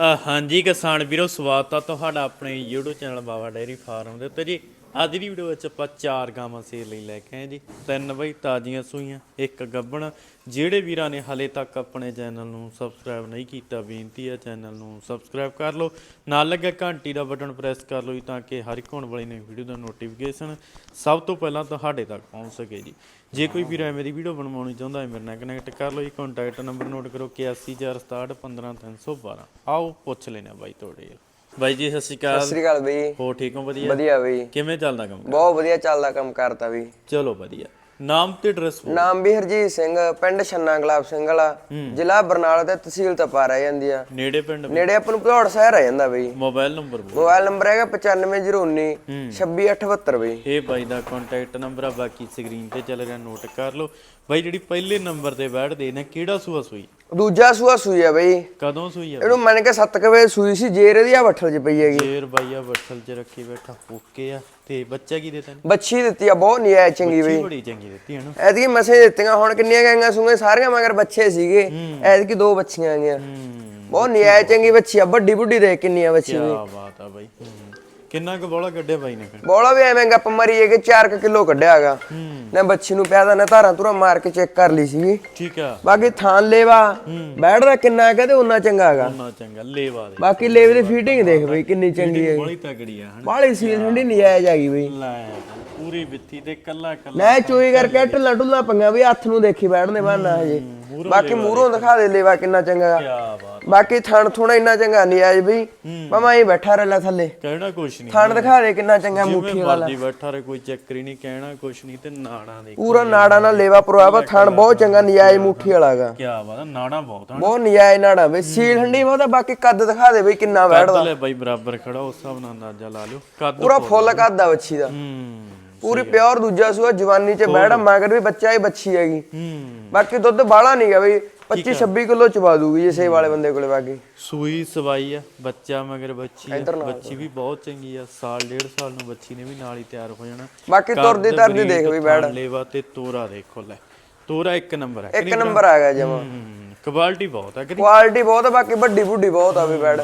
ਹਾਂਜੀ ਕਿਸਾਨ ਵੀਰੋ, ਸਵਾਗਤ ਆ ਤੁਹਾਡਾ ਆਪਣੇ YouTube channel Baba dairy farm ਦੇ ਉੱਤੇ ਜੀ। ਅੱਜ ਦੀ ਵੀਡੀਓ ਵਿੱਚ ਆਪਾਂ ਚਾਰ ਗਾਵਾਂ ਸੇਲ ਲਈ ਲੈ ਕੇ ਆਏ ਜੀ। ਤਿੰਨ ਬਈ ਤਾਜ਼ੀਆਂ ਸੂਈਆਂ, ਇੱਕ ਗੱਬਣ। ਜਿਹੜੇ ਵੀਰਾਂ ਨੇ ਹਲੇ ਤੱਕ ਆਪਣੇ ਚੈਨਲ ਨੂੰ ਸਬਸਕ੍ਰਾਈਬ ਨਹੀਂ ਕੀਤਾ, ਬੇਨਤੀ ਹੈ ਚੈਨਲ ਨੂੰ ਸਬਸਕ੍ਰਾਈਬ ਕਰ ਲਓ। ਨਾਲ ਲੱਗਾ ਘੰਟੀ ਦਾ ਬਟਨ ਪ੍ਰੈਸ ਕਰ ਲਓ ਜੀ ਤਾਂ ਕਿ ਹਰ ਇੱਕ ਹੋਣ ਵਾਲੀ ਨਵੀਂ ਵੀਡੀਓ ਦਾ ਨੋਟੀਫਿਕੇਸ਼ਨ ਸਭ ਤੋਂ ਪਹਿਲਾਂ ਤੁਹਾਡੇ ਤੱਕ ਪਹੁੰਚ ਸਕੇ ਜੀ। ਜੇ ਕੋਈ ਵੀਰ ਐਵੇਂ ਦੀ ਵੀਡੀਓ ਬਣਵਾਉਣੀ ਚਾਹੁੰਦਾ ਹੈ, ਮੇਰੇ ਨਾਲ ਕਨੈਕਟ ਕਰ ਲਓ ਜੀ। ਕੰਟੈਕਟ ਨੰਬਰ ਨੋਟ ਕਰੋ 8146615312 ਆਓ, ਪੁੱਛ ਲੈਣਾ ਬਾਈ ਤੁਹਾਡੇ। ਬਾਈ ਜੀ ਸਤਿ ਸ਼੍ਰੀ ਸਤਿ ਅਕਾਲ ਸ੍ਰੀ ਅਕਾਲ ਬਈ। ਹੋ ਠੀਕ ਹੋ? ਵਧੀਆ? ਵਧੀਆ ਬਈ। ਕਿਵੇਂ ਚੱਲਦਾ ਕੰਮ ਬਹੁਤ ਵਧੀਆ ਚੱਲਦਾ ਕੰਮ ਕਰਤਾ ਵੀ ਚਲੋ ਵਧੀਆ। ਨਾਮ ਤੇ ਐਡਰੈਸ ਨਾਮ ਵੀ ਹਰਜੀਤ ਸਿੰਘ ਪਿੰਡ ਛੰਨਾ ਗੁਲਾਬ ਸਿੰਘ ਵਾਲਾ। ਜ਼ਿਲ੍ਹਾ ਬਰਨਾਲਾ ਤੇ ਤਹਿਸੀਲ ਤਪਾ ਰਹਿ ਜਾਂਦੀ ਆ ਨੇੜੇ ਪਿੰਡ ਨੇੜੇ ਆਪਾਂ ਨੂੰ ਭਦੌੜ ਸ਼ਹਿਰ ਆ ਜਾਂਦਾ ਬਈ। ਮੋਬਾਈਲ ਨੰਬਰ ਮੋਬਾਈਲ ਨੰਬਰ ਹੈਗਾ 95019 26872 ਬਈ। ਇਹ ਬਾਈ ਦਾ ਕੰਟੈਕਟ ਨੰਬਰ ਆ ਬਾਕੀ ਸਕਰੀਨ ਤੇ ਚੱਲ ਰਿਹਾ ਨੋਟ ਕਰ ਲਓ। ਬਾਈ ਜਿਹੜੀ ਪਹਿਲੇ ਨੰਬਰ ਤੇ ਬੈਠਦੇ ਨੇ ਕਿਹੜਾ ਸੂਆ ਸੂਈ? ਦੂਜਾ ਸੂਆ ਸੂਈ ਆ ਬਈ। ਕਦੋਂ ਸੂਈ ਆ? ਇਹਨੂੰ ਮੰਨ ਕੇ 7 ਵਜੇ ਸੂਈ ਸੀ ਜੇਰ ਇਹਦੀ ਆ ਬੱਠਲ 'ਚ ਪਈ ਹੈਗੀ। ਸ਼ੇਰ ਬਾਈਆ ਬੱਠਲ 'ਚ ਰੱਖੀ ਬੈਠਾ ਓਕੇ ਆ। ਤੇ ਬੱਚਾ ਕੀ ਦੇਤਾ? ਨੇ ਬੱਚੀ ਦਿੱਤੀ ਆ ਬਹੁਤ ਨਿਆਇ ਚੰਗੀ ਬਈ। ਬੜੀ ਚੰਗੀ ਦਿੱਤੀ ਹੈ ਨਾ ਐਤਕੀ ਮਸੇ ਦਿੱਤੀਆਂ ਹੁਣ ਕਿੰਨੀਆਂ ਗਾਈਆਂ ਸੂਈਆਂ ਸਾਰੀਆਂ ਮਗਰ ਬੱਚੇ ਸੀਗੇ। ਐਤਕੀ ਦੋ ਬੱਚੀਆਂ ਆਈਆਂ। ਹੂੰ। ਬਹੁਤ ਨਿਆਇ ਚੰਗੀ ਬੱਚੀ ਆ ਵੱਡੀ ਬੁੱਢੀ ਦੇ ਕਿੰਨੀਆਂ ਬੱਚੀ ਕੀ ਵੀ ਬਾਤ ਆ ਬਾਈ। ਕਿੰਨਾ ਕੁ ਬੋਲਾ ਕੱਢਿਆ ਬਾਈ ਨੇ ਫਿਰ? ਬੋਲਾ ਵੀ ਐਵੇਂ ਗੱਪ ਮਰੀ ਹੈ ਕਿ 4 ਕਿਲੋ ਕੱਢਿਆ ਹੈਗਾ ਨਾ ਬੱਚੀ ਨੂੰ ਪਿਆਦਾ ਨਾ ਧਾਰਾਂ ਧੁਰਾਂ ਮਾਰ ਕੇ ਚੈੱਕ ਕਰ ਲਈ ਸੀਗੀ। ਠੀਕ ਆ। ਬਾਕੀ ਥਾਨ ਲੇਵਾ ਬੈਠਦਾ ਕਿੰਨਾ ਕਹਦੇ ਉਨਾ ਚੰਗਾ ਹੈਗਾ। ਉਹਨਾਂ ਚੰਗਾ ਲੇਵਾ ਦੇ। ਬਾਕੀ ਲੇਵੇ ਦੀ ਫੀਟਿੰਗ ਦੇਖ ਬਈ ਕਿੰਨੀ ਚੰਗੀ ਹੈ। ਬੜੀ ਤਗੜੀ ਆ ਬਾਹਲੀ ਸੀਲ ਠੰਡੀ ਨਜਾਇਜ਼ ਹੈਗੀ ਬਈ। ਲੈ। ਪੂਰੀ ਵਿੱਥੀ ਤੇ ਕੱਲਾ ਕੱਲਾ ਲੈ ਚੋਈ ਕਰਕੇ ਢਿੱਲਾ ਢੁੱਲਾ ਪੰਗਾ ਵੀ ਹੱਥ ਨੂੰ ਦੇਖੀ ਬੈਠਦੇ ਬਾਨਾ ਹਜੇ। ਬਾਕੀ ਮੂਹਰੋਂ ਦਿਖਾ। ਦੇ ਲੇਵਾ ਕਿੰਨਾ ਚੰਗਾ ਕੀ ਬਾਤ। ਬਾਕੀ ਥਣ ਥੁਣਾ ਇੰਨਾ ਚੰਗਾ ਨਜਾਇਜ਼ ਬਈ। ਮਮਾ ਹੀ ਬੈਠਾ ਰਹਿ ਲੈ ਥੱਲੇ। ਕਹਿਣਾ ਕੁਛ ਨਹੀਂ ਥਣ ਦਿਖਾ ਦੇ ਕਿੰਨਾ ਚੰਗਾ ਮੁੱਠੀ ਜਿਵੇਂ ਵਾਲਾ। ਮਰਦੀ ਬੈਠਾ ਰੇ ਕੋਈ ਚੱਕਰ ਹੀ ਨਹੀਂ ਕਹਿਣਾ ਕੁਛ ਨਹੀਂ ਤੇ ਨਾੜਾਂ ਦੇ ਪੂਰਾ ਨਾੜਾ ਨਾਲ ਲੇਵਾ ਪਰਵਾਵਾ ਥਣ ਬਹੁਤ ਚੰਗਾ ਨਜਾਇਜ਼ ਮੁੱਠੀ ਵਾਲਾ ਹੈਗਾ ਕੀ ਬਾਤ ਨਾੜਾਂ ਬਹੁਤ ਹਨ। ਬਹੁਤ ਨਜਾਇਜ਼ ਨਾੜਾ ਬਈ ਸੀਲ ਠੰਡੀ ਬਹੁਤਾ ਬਾਕੀ ਕੱਦ ਦਿਖਾ ਦੇ ਬਈ ਕਿੰਨਾ ਬੈਠਦਾ ਕੱਦ ਲੈ ਬਾਈ ਬਰਾਬਰ ਖੜਾ ਉਸ ਹਿਸਾਬ ਨਾਲ ਅੰਦਾਜ਼ਾ ਲਾ ਲਿਓ। ਕੱਦ ਪੂਰਾ ਫੁੱਲ ਕੱਦ ਆ ਬੱਚੀ ਦਾ। ਹੂੰ। ਪੂਰੀ ਪਿਓਰ ਦੂਜਾ ਸੂਆ ਜਵਾਨੀ ਚ ਬੈੜਾ ਮਗਰ ਵੀ ਬੱਚਾ ਹੀ ਬੱਚੀ ਹੈਗੀ। ਹੂੰ। ਬਾਕੀ ਦੁੱਧ ਬਾਹਲਾ ਨਹੀਂ ਗਾ ਬਈ 25 26 ਕਿਲੋ ਚਵਾ ਦੂਗੀ ਜੇ ਸੇ ਵਾਲੇ ਬੰਦੇ ਕੋਲੇ ਬਾਕੀ ਸੂਈ ਸਵਾਈ ਆ ਬੱਚਾ ਮਗਰ ਬੱਚੀ ਆ। ਬੱਚੀ ਵੀ ਬਹੁਤ ਚੰਗੀ ਆ ਸਾਲ ਡੇਢ ਸਾਲ ਨੂੰ ਬੱਚੀ ਨੇ ਵੀ ਨਾਲ ਹੀ ਤਿਆਰ ਹੋ ਜਾਣਾ। ਬਾਕੀ ਤੁਰਦੀ ਤਰਦੀ ਦੇਖ ਬਈ ਬੈੜ ਲੇਵਾ ਤੇ ਤੋਰਾ ਦੇਖੋ ਲੈ। ਤੋਰਾ ਇੱਕ ਨੰਬਰ ਹੈ। ਇੱਕ ਨੰਬਰ ਆ ਗਿਆ ਜਮਾ। ਕੁਆਲਿਟੀ ਬਹੁਤ ਨਹੀਂ? ਕੁਆਲਿਟੀ ਬਹੁਤ ਆ ਬਾਕੀ ਵੱਡੀ ਬੁੱਢੀ ਬਹੁਤ ਆ ਵੀ ਬੈੜ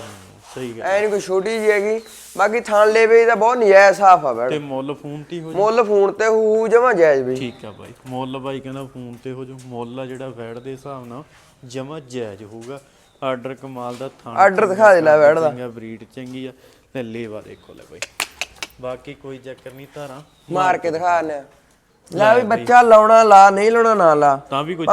ਸਹੀ ਗੱਲ ਐ ਨਹੀਂ ਕੋਈ ਛੋਟੀ ਜੀ ਹੈਗੀ। ਬਾਕੀ ਥਾਣ ਲੇਵੇ ਦਾ ਬਹੁਤ ਨਜਾਇਜ਼ ਸਾਫ਼ ਆ ਬੈੜ ਤੇ ਮੁੱਲ ਫੋਨ ਤੇ ਹੀ ਹੋ ਜਾ ਮੁੱਲ ਫੋਨ ਤੇ ਹੂ ਜਮਾ ਜਾਇਜ਼ ਬਈ। ਠੀਕ ਆ ਬਾਈ। ਮੁੱਲ ਬਾਈ ਕਹਿੰਦਾ ਫੋਨ ਤੇ ਹੋ ਜਾ ਮੁੱਲ ਆ ਜਿਹੜਾ ਵੈੜ ਦੇ ਹਿਸਾਬ ਨਾਲ ਜਮਾ ਜਾਇਜ਼ ਹੋਊਗਾ। ਆਰਡਰ ਕਮਾਲ ਦਾ ਥਾਂ ਆਰਡਰ ਦਿਖਾ ਦੇ ਲੈ ਬੈੜ ਦਾ। ਚੰਗਾ ਬਰੀਡ ਚੰਗੀ ਆ। ਤੇ ਲੇਵਾ ਦੇਖੋ ਲੈ ਬਾਈ। ਬਾਕੀ ਕੋਈ ਚੱਕਰ ਨਹੀਂ ਧਾਰਾਂ। ਮਾਰ ਕੇ ਦਿਖਾ ਨੇ ਲੈ ਵੀ ਬੱਚਾ ਲਾਉਣਾ ਲਾ ਨਹੀਂ ਲਾਉਣਾ ਨਾ ਲਾ। ਤਾਂ ਵੀ ਕੋਈ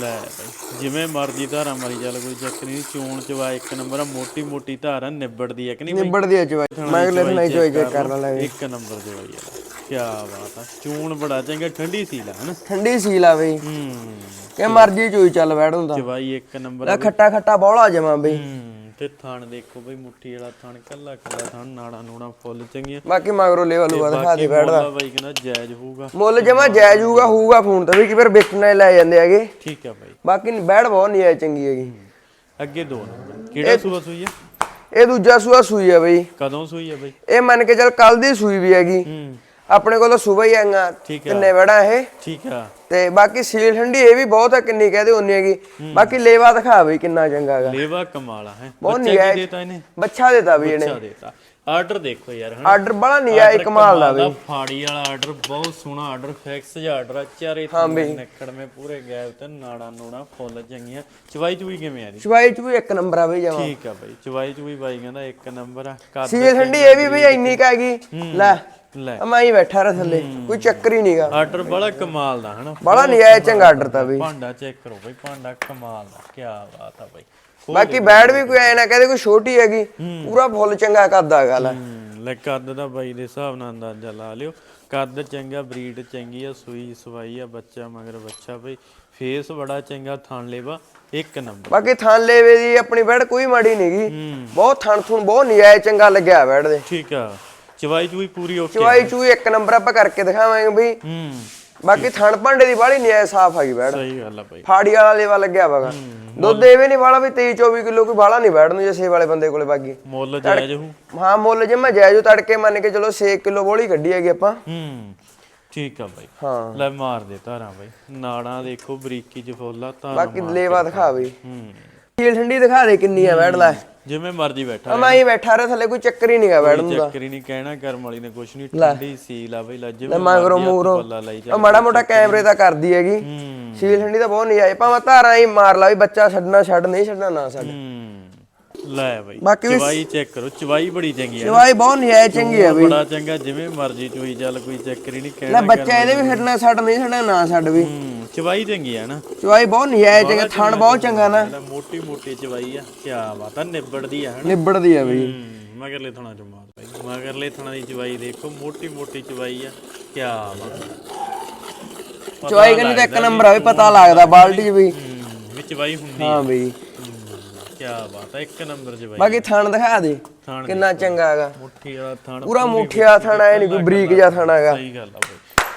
ਲੈ ਬਾਈ। ਜਿਵੇਂ ਮਰਜ਼ੀ ਧਾਰਾਂ ਮਾਰੀ ਚੱਲ ਕੋਈ ਚੱਕਰ ਨਹੀਂ ਚੋਣ ਚਵਾ ਇੱਕ ਨੰਬਰ ਆ ਮੋਟੀ ਮੋਟੀ ਧਾਰਾਂ ਨਿਬੜਦੀ ਆ ਕਿ ਨਹੀਂ ਬਾਈ? ਨਿਬੜਦੀ ਆ ਚਵਾਈ। ਮੈਂ ਲੈ ਨਹੀਂ ਚੋਈ ਚੈੱਕ ਕਰਨਾ ਲੈ। ਇੱਕ ਨੰਬਰ ਜਵਾਈ ਆ। ਕੀ ਬਾਤ ਆ। ਚੂਣ ਬੜਾ ਚੰਗਾ ਠੰਡੀ ਸੀ ਲੈ ਹਨਾ? ਠੰਡੀ ਸੀਲ ਆ ਬਈ। ਹੂੰ। ਕਿ ਮਰਜ਼ੀ ਚੋਈ ਚੱਲ ਬੈਠ ਹੁੰਦਾ। ਜਵਾਈ ਇੱਕ ਨੰਬਰ ਲੈ ਖੱਟਾ ਖੱਟਾ ਬੌਲਾ ਜਮਾ ਬਈ। ਹੂੰ। ਤੇ ਥਣ ਦੇਖੋ ਬਈ ਮੁੱਠੀ ਵਾਲਾ ਥਣ ਕੱਲਾ ਕੱਲਾ ਥਣ ਨਾੜਾ ਨੂੜਾ ਫੁੱਲ ਚੰਗੀਆਂ। ਬਾਕੀ ਮਗਰੋਂ ਲੇਵਲ ਲੂਆ ਦਿਖਾ ਦੇ ਬੈਠਦਾ ਮੁੱਲ ਬਾਈ ਕਹਿੰਦਾ ਜਾਇਜ਼ ਹੋਊਗਾ। ਮੁੱਲ ਜਮਾ ਜਾਇਜ਼ ਹੋਊਗਾ ਹੋਊਗਾ ਫੋਨ ਤੇ ਵੀ ਕਿ ਫਿਰ ਵੇਚਣੇ ਲੈ ਜਾਂਦੇ ਹੈਗੇ। ਠੀਕ ਆ ਬਾਈ। ਬਾਕੀ ਬੈੜ ਬਹੁਤ ਨਹੀਂ ਆਈ ਚੰਗੀ ਹੈਗੀ। ਅੱਗੇ ਦੋ ਕਿਹੜਾ ਸੂਆ ਸੂਈ ਆ? ਇਹ ਦੂਜਾ ਸੂਆ ਸੂਈ ਆ ਬਈ। ਕਦੋਂ ਸੂਈ ਆ ਬਾਈ? ਇਹ ਮੰਨ ਕੇ ਚੱਲ ਕੱਲ ਦੀ ਸੂਈ ਵੀ ਹੈਗੀ। ਹੂੰ। ਆਪਣੇ ਕੋਲ ਸੂਬਾ ਹੀ ਆਂਗਾ ਆ। ਕਿੰਨੇ ਬੜਾ ਇਹ। ਠੀਕ ਆ। ਤੇ ਬਾਕੀ ਸੀਲ ਠੰਡੀ ਇਹ ਵੀ ਬਹੁਤ ਹੈ ਕਿੰਨੀ ਕਹਦੇ ਉਨੀ ਹੈਗੀ। ਬਾਕੀ ਲੇਵਾ ਦਿਖਾ ਬਈ ਕਿੰਨਾ ਚੰਗਾ ਹੈਗਾ। ਲੇਵਾ ਕਮਾਲਾ ਹੈ। ਬੱਚਾ ਦੇਤਾ ਇਹਨੇ? ਬੱਚਾ ਦਿੱਤਾ ਵੀ ਇਹਨੇ। ਅੱਛਾ ਦੇਤਾ। ਆਰਡਰ ਦੇਖੋ ਯਾਰ ਹਨਾ। ਆਰਡਰ ਬੜਾ ਨਹੀਂ ਆਇਆ ਕਮਾਲ ਦਾ ਬਈ ਫਾੜੀ ਵਾਲਾ ਆਰਡਰ ਬਹੁਤ ਸੋਹਣਾ ਆਰਡਰ ਫਿਕਸ ਜਿਹਾ ਆਰਡਰ ਆ। ਚਾਰੇ ਤੇ ਨੱਕੜ ਮੇ ਪੂਰੇ ਗੈਪ ਤੇ ਨਾੜਾ ਨੂੜਾ ਫੁੱਲ ਚੰਗੀਆਂ ਚਵਾਈ ਚੂਈ ਕਿਵੇਂ ਆ ਚਵਾਈ ਚ ਵੀ ਇੱਕ ਨੰਬਰ ਆ ਬਈ ਜਮਾ। ਠੀਕ ਆ ਬਾਈ ਚਵਾਈ ਚੂਈ ਬਾਈ ਕਹਿੰਦਾ ਇੱਕ ਨੰਬਰ ਆ। ਸੀਲ ਠੰਡੀ ਇਹ ਵੀ ਬਈ ਇੰਨੀ ਕੁ ਹੈਗੀ। ਲੈ। ਲੈ। ਮੈਂ ਹੀ ਬੈਠਾ ਰ ਥੱਲੇ ਕੋਈ ਚੱਕਰ ਹੀ ਨਹੀਂਗਾ ਆਰਡਰ ਬੜਾ ਕਮਾਲ ਦਾ ਹਨਾ? ਬੜਾ ਨਹੀਂ ਆਇਆ ਚੰਗਾ ਆਰਡਰ ਤਾਂ ਬਈ। ਭਾਂਡਾ ਚੈੱਕ ਕਰੋ ਬਾਈ ਭਾਂਡਾ ਕਮਾਲ ਦਾ ਕੀ ਬਾਤ ਆ ਬਾਈ। ਬਾਕੀ ਬੈਡ ਵੀ ਕੋਈ ਐ ਨਾ ਕਹਦੇ ਕੋਈ ਛੋਟੀ ਹੈਗੀ ਪੂਰਾ ਫੁੱਲ ਚੰਗਾ ਕਰਦਾ ਗੱਲ ਲੈ ਕੱਦ ਦਾ ਬਾਈ ਦੇ ਹਿਸਾਬ ਨਾਲ ਅੰਦਾਜ਼ਾ ਲਾ ਲਿਓ। ਕੱਦ ਚੰਗਾ ਬਰੀਡ ਚੰਗੀ ਆ ਸੂਈ ਸਵਾਈ ਆ ਬੱਚਾ ਮਗਰ ਬੱਚਾ ਬਈ। ਫੇਸ ਬੜਾ ਚੰਗਾ ਥਣ ਲੇਵਾ ਇੱਕ ਨੰਬਰ। ਬਾਕੀ ਥਣ ਲੇਵੇ ਦੀ ਆਪਣੀ ਬੈਡ ਕੋਈ ਮਾੜੀ ਨਹੀਂਗੀ ਬਹੁਤ ਥਣ ਥੁਣ ਬਹੁਤ ਨਜਾਇਜ਼ ਚੰਗਾ ਲੱਗਿਆ ਬੈਡ ਦੇ। ਠੀਕ ਆ। ਚਵਾਈ ਚੂਈ ਪੂਰੀ ਓਕੇ ਚਵਾਈ ਚੂਈ ਇੱਕ ਨੰਬਰ ਆਪਾਂ ਕਰਕੇ ਦਿਖਾਵਾਂਗੇ ਬਈ। ਹੂੰ। ਬਾਕੀ ਥਣ ਭਾਂਡੇ ਦੀ ਬਾਹਲੀ ਨਜਾਇਜ਼ ਸਾਫ਼ ਹੈਗੀ ਬੈਡ ਸਹੀ ਗੱਲ ਆ ਬਾਈ। ਫਾੜੀ ਵਾਲਾ ਲੇਵਾ ਲੱਗਿਆ ਵਗਾ ਦੁੱਧ ਐਵੇਂ ਨਹੀਂ ਵਾਲਾ ਵੀ 23 24 ਕਿਲੋ ਕੋਈ ਬਾਹਲਾ ਨਹੀਂ ਨੂੰ ਜੇ ਸੇ ਵਾਲੇ ਬੰਦੇ ਕੋਲੇ ਬਾਗੀ। ਮੁੱਲ ਜਾਇਜ਼ ਹੂ। ਹਾਂ ਮੁੱਲ ਜੇ ਮੈਂ ਜਾਇਜ਼ੋ ਤੜਕੇ ਮੰਨ ਕੇ ਚਲੋ 6 ਕਿਲੋ ਬੋਲੀ ਕੱਢੀ ਹੈਗੀ ਆਪਾਂ। ਹੂੰ ਠੀਕ ਆ ਬਾਈ। ਹਾਂ। ਲੈ ਮਾਰ ਦੇ ਧਾਰਾਂ ਬਾਈ। ਨਾੜਾਂ ਦੇਖੋ ਬਰੀਕੀ ਚ ਫੁੱਲਾ ਧਾਰਾਂ ਬਾਕੀ ਲੇਵਾ ਦਿਖਾ ਬਈ। ਹੂੰ। ਸੀਲ ਠੰਡੀ ਦਿਖਾ ਦੇ ਕਿੰਨੀ ਆ ਬੈਠ ਲੈ ਜਿਵੇਂ ਮਰਜ਼ੀ ਬੈਠਾ ਮੈਂ ਹੀ ਬੈਠਾ ਰਿਹਾ ਥੱਲੇ ਕੋਈ ਚੱਕਰ ਹੀ ਨਹੀਂਗਾ ਬੈਠਣ ਦਾ। ਚੱਕਰ ਹੀ ਨਹੀਂ ਕਹਿਣਾ ਕਰਮ ਵਾਲੀ ਨੇ ਕੁਛ ਨਹੀਂ ਠੰਡੀ ਸੀਲ ਆ ਬਈ ਲੈ ਲੈ ਜਿਵੇਂ ਮਗਰੋਂ ਮੂਰੋਂ। ਮਾੜਾ ਮੋਟਾ ਕੈਮਰੇ ਤਾਂ ਕਰਦੀ ਹੈਗੀ। ਸੀਲ ਠੰਡੀ ਤਾਂ ਬਹੁਤ ਨਜਾਇਜ਼ ਭਾਵੇਂ ਧਾਰਾਂ ਹੀ ਮਾਰ ਲਾ ਵੀ ਬੱਚਾ ਛੱਡਣਾ ਛੱਡ ਨਹੀਂ ਛੱਡਣਾ ਨਾ ਛੱਡ। ਲੈ ਬਈ ਬਾਕੀ ਵੀ ਚਵਾਈ ਚੈੱਕ ਕਰੋ ਚਵਾਈ ਬੜੀ ਚੰਗੀ ਆ। ਚਵਾਈ ਬਹੁਤ ਨਜਾਇਜ਼ ਚੰਗੀ ਹੈ ਬਈ। ਬੜਾ ਚੰਗਾ ਜਿਵੇਂ ਮਰਜ਼ੀ ਚੋਈ ਚੱਲ ਕੋਈ ਚੱਕਰ ਹੀ ਨਹੀਂ ਲੈ ਕਹਿਣਾ ਬੱਚਾ ਇਹਦੇ ਵੀ ਛੱਡਣਾ ਛੱਡ ਨਹੀਂ ਛੱਡਣਾ ਨਾ ਛੱਡ ਵੀ। ਹੂੰ ਚਵਾਈ ਚੰਗੀ ਆ ਨਾ। ਚਵਾਈ ਬਹੁਤ ਨਜਾਇਜ਼ ਚੰਗਾ ਥਣ ਬਹੁਤ ਚੰਗਾ ਨਾ। ਲੈ ਮੋਟੀ ਮੋਟੀ ਚਵਾਈ ਆ ਕੀ ਬਾਤ ਆ ਨਿਬੜਦੀ ਆ ਹਨਾ। ਨਿਬੜਦੀ ਆ ਬਈ। ਹੂੰ ਮਗਰਲੇ ਥਣਾ ਚੋਂ ਮਾਰ ਪਈ ਮਗਰਲੇ ਥਣਾ ਦੀ ਚਵਾਈ ਦੇਖੋ ਮੋਟੀ ਮੋਟੀ ਚਵਾਈ ਆ ਕੀ ਬਾਤ। ਚਵਾਈ ਕਰਨੀ ਤਾਂ ਇੱਕ ਨੰਬਰ ਆ ਵੀ ਪਤਾ ਲੱਗਦਾ ਬਾਲਟੀ ਵੀ। ਹੂੰ ਵੀ ਚਵਾਈ ਹੁੰਦੀ ਹਾਂ ਬਈ। ਕੀ ਬਾਤ ਆ ਇੱਕ ਨੰਬਰ ਚਵਾਈ ਬਾਕੀ ਥਣ ਦਿਖਾ ਦੇ ਥਾਣ ਕਿੰਨਾ ਚੰਗਾ ਹੈਗਾ। ਮੁੱਠੀ ਵਾਲਾ ਥਾਣ ਪੂਰਾ ਮੁੱਠਿਆ ਥਣ ਐ ਨਹੀਂ ਕੋਈ ਬਰੀਕ ਜਿਹਾ ਥਣ ਹੈਗਾ। ਸਹੀ ਗੱਲ ਆ ਬਈ।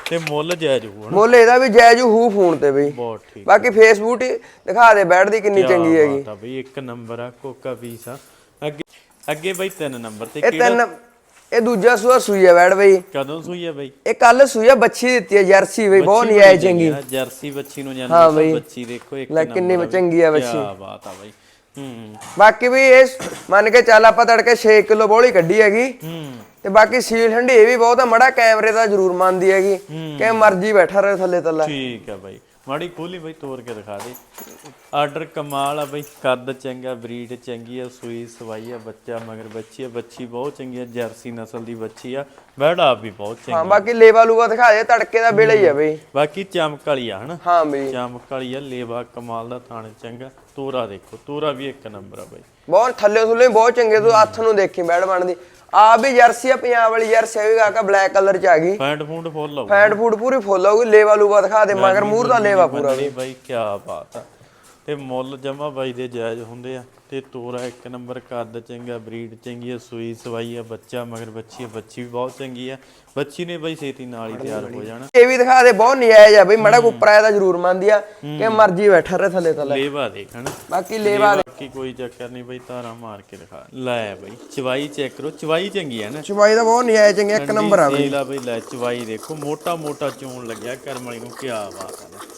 ਤੇ ਮੁੱਲ ਜਾਇਜ਼ ਹੋਊ ਹਨਾ? ਮੁੱਲ ਇਹਦਾ ਵੀ ਜਾਇਜ਼ ਹੂ ਫੋਨ ਤੇ ਬਈ। ਬਹੁਤ ਠੀਕ। ਬਾਕੀ ਫੇਸਬੁੱਕ ਹੀ ਦਿਖਾ ਦੇ ਬੈਠਦੀ ਕਿੰਨੀ ਚੰਗੀ ਹੈਗੀ। ਆ ਬਈ ਇੱਕ ਨੰਬਰ ਆ ਕੋਕਾ ਪੀਸ ਆ। ਅੱਗੇ ਅੱਗੇ ਬਈ ਤਿੰਨ ਨੰਬਰ ਤੇ ਇਹ ਕਿਹੜਾ ਤਿੰਨ ਇਹ ਦੂਜਾ ਸੂਆ ਸੂਈ ਬੈਠ ਬਈ। ਕਦੋਂ ਸੂਈ ਆ ਬਈ? ਇਹ ਕੱਲ ਸੂਈ ਆ ਬੱਚੀ ਦਿੱਤੀ ਆ ਜਰਸੀ ਬਈ ਬਹੁਤ ਨਜਾਇਜ਼ ਚੰਗੀ ਆ, ਜਰਸੀ ਬੱਚੀ ਨੂੰ ਹਾਂ ਬਈ। ਬੱਚੀ ਦੇਖੋ ਇੱਕ ਲੈ ਕਿੰਨੀ ਚੰਗੀ ਆ ਬੱਚੀ ਕੀ ਬਾਤ ਆ ਬਈ। ਹੂੰ। ਬਾਕੀ ਵੀ ਇਹ ਮੰਨ ਕੇ ਚੱਲ ਆਪਾਂ ਤੜਕੇ 6 ਕਿਲੋ ਬੋਲੀ ਕੱਢੀ ਹੈਗੀ। ਹੂੰ। ਤੇ ਬਾਕੀ ਸੀਲ ਠੰਡੀ ਇਹ ਵੀ ਬਹੁਤ ਆ ਮੜਾ ਕੈਮਰੇ ਦਾ ਜ਼ਰੂਰ ਮੰਨਦੀ ਹੈਗੀ। ਕਿ ਮਰਜ਼ੀ ਬੈਠਾ ਰਹੇ ਥੱਲੇ ਤੱਲਾ। ਠੀਕ ਆ ਬਈ। ਮਾੜੀ ਖੋਲੀ ਬਈ ਤੋੜ ਕੇ ਦਿਖਾ ਦੇ। ਆਰਡਰ ਕਮਾਲ ਆ ਬਈ ਕੱਦ ਚੰਗਾ ਬਰੀਡ ਚੰਗੀ ਆ ਸੂਈ ਸਵਾਈ ਆ ਬੱਚਾ ਮਗਰ ਬੱਚੀ ਆ ਬੱਚੀ ਬਹੁਤ ਚੰਗੀ ਆ ਜਰਸੀ ਨਸਲ ਦੀ ਬੱਚੀ ਆ ਬੈੜਾ ਵੀ ਬਹੁਤ ਚੰਗੀ ਹਾਂ ਬਾਕੀ ਲੇਵਾ ਲੂਵਾ ਦਿਖਾ ਦੇ ਤੜਕੇ ਦਾ ਵੇਲੇ ਹੀ ਆ ਬਈ। ਬਾਕੀ ਚਮਕ ਵਾਲੀ ਆ ਹਨਾ? ਹਾਂ ਬਈ। ਚਮਕ ਵਾਲੀ ਆ ਲੇਵਾ ਕਮਾਲ ਦਾ ਥਾਣ ਚੰਗਾ। ਤੋਰਾ ਦੇਖੋ ਤੋਰਾ ਵੀ ਇੱਕ ਨੰਬਰ ਆ ਬਈ। ਬਹੁਤ ਥੱਲੇ ਥੁੱਲੇ ਬਹੁਤ ਚੰਗੇ ਤੂੰ ਹੱਥ ਨੂੰ ਦੇਖੀ ਬੈੜ ਬਣਦੀ ਆ ਵੀ ਜਰਸੀ ਆ ਪੰਜਾਬ ਵਾਲੀ ਜਰਸੀ ਆ ਵੀ ਕਾਕਾ ਬਲੈਕ ਕਲਰ ਚ ਆ ਗਈ। ਫੈਂਟ ਫੂੰਡ ਫੁੱਲ ਆਊ ਫੈਟ ਫੂਡ ਪੂਰੀ ਫੁੱਲ ਹੋਊਗੀ ਲੇਵਾ ਲੂਵਾ ਦਿਖਾ ਦੇ ਮਗਰ ਮੂਰ ਦਾ ਲੇਵਾ ਪੂਰਾ। ਬੰਨਣੀ ਬਾਈ ਕੀ ਬਾਤ ਆ। ਤੇ ਮੁੱਲ ਜਮਾ ਬਾਈ ਦੇ ਜਾਇਜ਼ ਹੁੰਦੇ ਆ ਤੇ ਤੋਰਾ ਇੱਕ ਨੰਬਰ ਕੱਦ ਚੰਗਾ ਬਰੀਡ ਚੰਗੀ ਆ ਸੂਈ ਸਵਾਈ ਆ ਬੱਚਾ ਮਗਰ ਬੱਚੀ ਆ ਬੱਚੀ ਵੀ ਬਹੁਤ ਚੰਗੀ ਆ। ਬੱਚੀ ਨੇ ਬਾਈ ਛੇਤੀ ਨਾਲ ਹੀ ਤਿਆਰ ਹੋ ਜਾਣਾ। ਇਹ ਵੀ ਦਿਖਾ ਦੇ ਬਹੁਤ ਨਜਾਇਜ਼ ਆ ਬਈ ਮੜਾ ਕੋ ਉਪਰ ਆਇਆ ਦਾ ਜ਼ਰੂਰ ਮੰਨਦੀ ਆ ਕਿ ਮਰਜ਼ੀ ਬੈਠਾ ਰਹੇ ਥੱਲੇ ਤੱਲੇ ਲੇਵਾ ਦੇਖ ਹਨਾ? ਬਾਕੀ ਲੇਵਾ ਬਾਕੀ ਕੋਈ ਚੱਕਰ ਨਹੀਂ ਬਾਈ ਤਾਰਾ ਮਾਰ ਕੇ ਦਿਖਾ। ਲੈ ਬਾਈ ਚਵਾਈ ਚੈੱਕ ਕਰੋ ਚਵਾਈ ਚੰਗੀ ਆ ਨਾ? ਚੁਬਾਈ ਦਾ ਬਹੁਤ ਨਜਾਇਜ਼ ਚੰਗਾ ਇੱਕ ਨੰਬਰ ਆ ਬਈ। ਲੈ ਚਵਾਈ ਦੇਖੋ ਮੋਟਾ ਮੋਟਾ ਚੋਣ ਲੱਗਿਆ ਕਰਮ ਵਾਲੀ ਨੂੰ ਕੀ ਬਾਤ ਆ।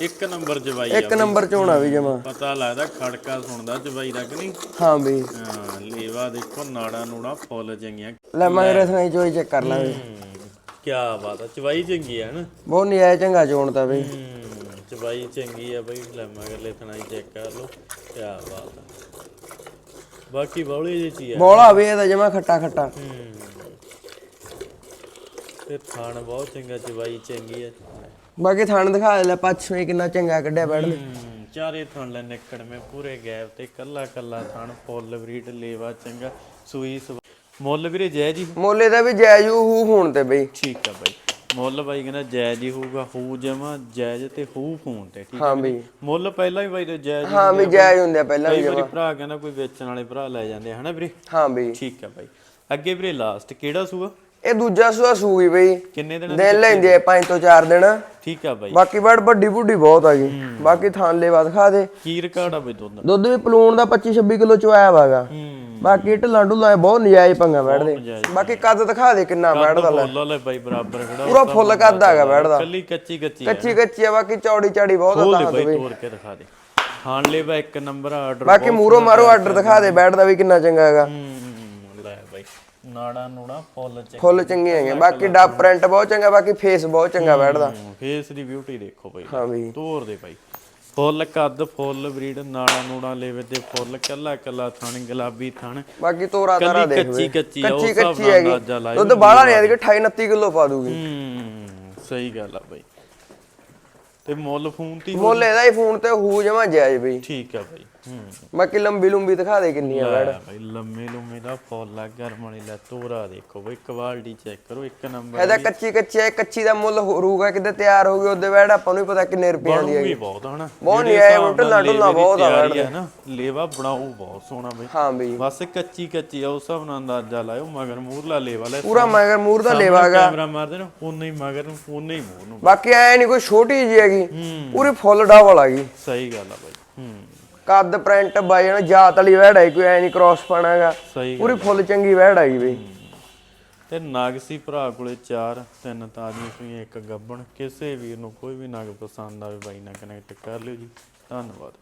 ਇੱਕ ਨੰਬਰ ਚਵਾਈ ਆ ਇੱਕ ਨੰਬਰ ਚ ਹੋਣਾ ਵੀ ਜਮਾ। ਪਤਾ ਲੱਗਦਾ ਖੜਕਾ ਸੁਣਦਾ ਚਵਾਈ ਦਾ ਕਿ ਨਹੀਂ? ਹਾਂ ਬਈ। ਹਾਂ ਲੇਵਾ ਦੇਖੋ ਨਾੜਾ ਨੂੜਾ ਫੁੱਲ ਚੰਗੀਆਂ ਲੈ ਮਗਰ ਇਥਾਂ ਚੋਈ ਚੈੱਕ ਕਰ ਲਾਂਗੇ ਕੀ ਬਾਤ ਆ ਚਵਾਈ ਚੰਗੀ ਆ ਨਾ। ਬਹੁਤ ਨਜਾਇਜ਼ ਚੰਗਾ ਚੋਣ ਤਾਂ ਬਈ। ਹੂੰ ਚਵਾਈ ਚੰਗੀ ਆ ਬਈ। ਲੈ ਮਗਰ ਲੈਥਣਾ ਹੀ ਚੈੱਕ ਕਰ ਲਓ ਕੀ ਬਾਤ ਆ। ਬਾਕੀ ਬੌਲੇ ਜਿਹੀ ਚੀ ਆ। ਬੋਲਾ ਵੀ ਇਹਦਾ ਜਮਾ ਖੱਟਾ ਖੱਟਾ। ਹੂੰ। ਤੇ ਥਾਣ ਬਹੁਤ ਚੰਗਾ ਚਵਾਈ ਚੰਗੀ ਆ। ਬਾਕੀ ਥਣ ਦਿਖਾ ਲੈ ਪੱਛਵੇਂ ਕਿੰਨਾ ਚੰਗਾ ਕੱਢਿਆ ਬੈਠ ਚਾਰੇ ਥਣ ਲੈ ਨਿਕੜ ਮੇ ਪੂਰੇ ਗੈਪ ਤੇ ਕੱਲਾ ਕੱਲਾ ਥਣ ਫੁੱਲ ਬਰੀਡ ਲੇਵਾ ਚੰਗਾ ਸੂਈ ਸਵਾ- ਮੁੱਲ ਵੀਰੇ ਜੈ ਜੀ ਮੋਲੇ ਦਾ ਵੀ ਜਾਇਜ਼ ਹੂ ਫੋਨ ਤੇ ਬਈ। ਠੀਕ ਆ ਬਾਈ। ਮੁੱਲ ਬਾਈ ਕਹਿੰਦਾ ਜਾਇਜ਼ ਹੀ ਹੋਊਗਾ ਹੂ ਜਮਾ ਜਾਇਜ਼ ਤੇ ਹੂ ਫੋਨ ਤੇ ਠੀਕ ਹਾਂ ਬਈ। ਮੁੱਲ ਪਹਿਲਾਂ ਹੀ ਬਾਈ ਦੇ ਜਾਇਜ਼ ਹੀ ਹਾਂ ਵੀ ਜਾਇਜ਼ ਹੁੰਦੇ ਆ ਪਹਿਲਾਂ ਵੀ ਕਈ ਵਾਰੀ ਭਰਾ ਕਹਿੰਦਾ ਕੋਈ ਵੇਚਣ ਵਾਲੇ ਭਰਾ ਲੈ ਜਾਂਦੇ ਆ ਹਨਾ ਵੀਰੇ? ਹਾਂ ਬਈ। ਠੀਕ ਆ ਬਾਈ। ਅੱਗੇ ਵੀਰੇ ਲਾਸਟ ਕਿਹੜਾ ਸੂਆ? ਇਹ ਦੂਜਾ ਸੂਆ ਸੂਈ ਬਈ। ਕਿੰਨੇ ਦਿਨ ਦਿਨ ਲੈਂਦੇ ਆ 5 ਤੋਂ 4 ਦਿਨ। ਠੀਕ ਆ ਬਾਈ। ਬਾਕੀ ਬੜ ਵੱਡੀ ਬੁੱਢੀ ਬਹੁਤ ਆ ਗਈ ਬਾਕੀ ਥਾਂ ਲੈਵਾ ਦਿਖਾ ਦੇ। ਕੀ ਰਿਕਾਰਡ ਆ ਬਈ ਦੁੱਧ? ਦੁੱਧ ਵੀ ਪਲੂਣ ਦਾ 25 26 ਕਿਲੋ ਚ ਆਇਆ ਵਾਗਾ ਬਾਕੀ ਢਿੱਲਾਂ ਢੁੱਲਾਂ ਬਹੁਤ ਨਜਾਇਜ਼ ਪੰਗਾ ਬੈਠਦੇ। ਬਾਕੀ ਕੱਦ ਦਿਖਾ ਦੇ ਕਿੰਨਾ ਬੈਠਦਾ ਲੈ। ਲੈ ਬਾਈ ਬਰਾਬਰ ਖੜਾ ਪੂਰਾ ਫੁੱਲ ਕੱਦ ਹੈਗਾ ਬੈਠਦਾ ਕੱਲੀ ਕੱਚੀ ਕੱਚੀ ਆ। ਕੱਚੀ ਕੱਚੀ ਆ ਬਾਕੀ ਚੌੜੀ ਚਾੜੀ ਬਹੁਤ ਆ ਤਾਂ ਬਾਈ ਤੋੜ ਕੇ ਦਿਖਾ ਦੇ। ਖਾਣ ਇੱਕ ਨੰਬਰ ਆਰਡਰ ਬਾਕੀ ਮੂਰੋ ਮਾਰੋ ਆਰਡਰ ਦਿਖਾ ਦੇ ਬੈਠਦਾ ਵੀ ਕਿੰਨਾ ਚੰਗਾ ਹੈਗਾ। ਨਾੜਾ ਨੂੜਾ ਫੁੱਲ ਚ ਫੁੱਲ ਚੰਗੇ ਹੈਗੇ ਬਾਕੀ ਡਾ ਪ੍ਰਿੰਟ ਬਹੁਤ ਚੰਗਾ ਬਾਕੀ ਫੇਸ ਬਹੁਤ ਚੰਗਾ ਬੈਠਦਾ। ਫੇਸ ਦੀ ਬਿਊਟੀ ਦੇਖੋ ਬਾਈ। ਹਾਂ ਬਈ। ਤੋਰ ਦੇ ਬਾਈ। ਫੁੱਲ ਕੱਦ ਫੁੱਲ ਬਰੀਡ ਨਾੜਾ ਨੂੜਾ ਲੈਵੇ ਤੇ ਫੁੱਲ ਕੱਲਾ ਕੱਲਾ ਥਣ ਗੁਲਾਬੀ ਥਣ। ਬਾਕੀ ਤੋਰਾ ਤਾਰਾ ਦੇਖ ਕੱਚੀ ਕੱਚੀ ਕੱਚੀ ਕੱਚੀ ਹੈਗੀ। ਦੁੱਧ ਬਾਹਲਾ ਨਹੀਂ ਆਦੀ 28 29 ਕਿਲੋ ਪਾ ਦੂਗੀ। ਹੂੰ ਸਹੀ ਗੱਲ ਆ ਬਾਈ। ਤੇ ਮੁੱਲ ਫੋਨ ਤੇ ਮੁੱਲ ਇਹਦਾ ਹੀ ਫੋਨ ਤੇ ਹੂ ਜਮਾ ਜਾਇਜ਼ ਬਈ। ਠੀਕ ਆ ਬਾਈ। ਬਾਕੀ ਲੰਬੀ ਲੰਬੀ ਦਿਖਾ ਦੇ ਕਿੰਨੀ ਆ ਲੈ ਬਾਈ ਲੰਮੇ ਲੰਮੇ ਦਾ ਫੁੱਲ ਗਰਮ ਵਾਲੀ ਲੈ ਤੋਰਾ ਦੇਖੋ ਬਈ ਕੁਆਲਿਟੀ ਚੈੱਕ ਕਰੋ ਇੱਕ ਨੰਬਰ ਇਹਦਾ ਕੱਚੀ ਕੱਚੀ ਹੈ ਕੱਚੀ ਦਾ ਮੁੱਲ ਹੋਊਗਾ ਕਿਤੇ ਤਿਆਰ ਹੋ ਗਈ ਉਹਦੇ ਬੈੜ ਆਪਾਂ ਨੂੰ ਵੀ ਪਤਾ ਕਿੰਨੇ ਰੁਪਈਆਂ ਦੀ ਹੈ ਬਣੂਗੀ ਬਹੁਤ ਹਨਾ? ਬਹੁਤ ਜਿਹੜੇ ਨਹੀਂ ਆਏ, ਹਿਸਾਬ ਨਾਲ ਢਿੱਲਾ ਢੁੱਲਾ ਲੇਵੇ ਦੀ ਬਹੁਤ ਆ ਤਿਆਰੀ ਬੈਠ ਆ ਨਾ ਲੇਵਾ ਬਣਾਉ ਬਹੁਤ ਸੋਹਣਾ ਬਈ। ਹਾਂ ਬਈ। ਬਸ ਕੱਚੀ ਕੱਚੀ ਆ ਉਸ ਹਿਸਾਬ ਨਾਲ ਅੰਦਾਜ਼ਾ ਲਾਇਓ ਮਗਰ ਮੂਰਲਾ ਲੇਵਾ ਲੈ ਪੂਰਾ ਮਗਰ ਮੂਰ ਦਾ ਲੇਵਾ ਹੈਗਾ। ਕੈਮਰਾ ਮਾਰਦੇ ਨਾ ਉਨੇ ਹੀ ਮਗਰ ਨੂੰ ਉਨੇ ਹੀ ਮੂਰ ਨੂੰ। ਬਾਕੀ ਐ ਨਹੀਂ ਕੋਈ ਛੋਟੀ ਜੀ ਹੈਗੀ ਹੂੰ। ਪੂਰੀ ਫੁੱਲ ਡਾਵਲ ਆ ਗਈ ਸਹੀ ਗੱਲ ਆ ਬਾਈ। ਹੂੰ ਕੱਦ ਪ੍ਰਿੰਟ ਬਾਈ ਨਾ ਜਾਤ ਵਾਲੀ ਵੈੜ ਹੈ ਕੋਈ ਐ ਨਹੀਂ ਕ੍ਰਾਸ ਪਾਣਾ ਹੈਗਾ। ਸਹੀ ਗੱਲ। ਪੂਰੀ ਫੁੱਲ ਚੰਗੀ ਵੈੜ ਹੈਗੀ ਬਈ। ਤੇ ਨਾਗਸੀ ਭਰਾ ਕੋਲੇ ਚਾਰ ਤਿੰਨ ਤਾਜ਼ੀਆਂ ਸੂਈਆਂ ਇੱਕ ਗੱਬਣ। ਕਿਸੇ ਵੀਰ ਨੂੰ ਕੋਈ ਵੀ ਨਗ ਪਸੰਦ ਆਵੇ ਬਾਈ ਨਾਲ ਕਨੈਕਟ ਕਰ ਲਿਓ ਜੀ। ਧੰਨਵਾਦ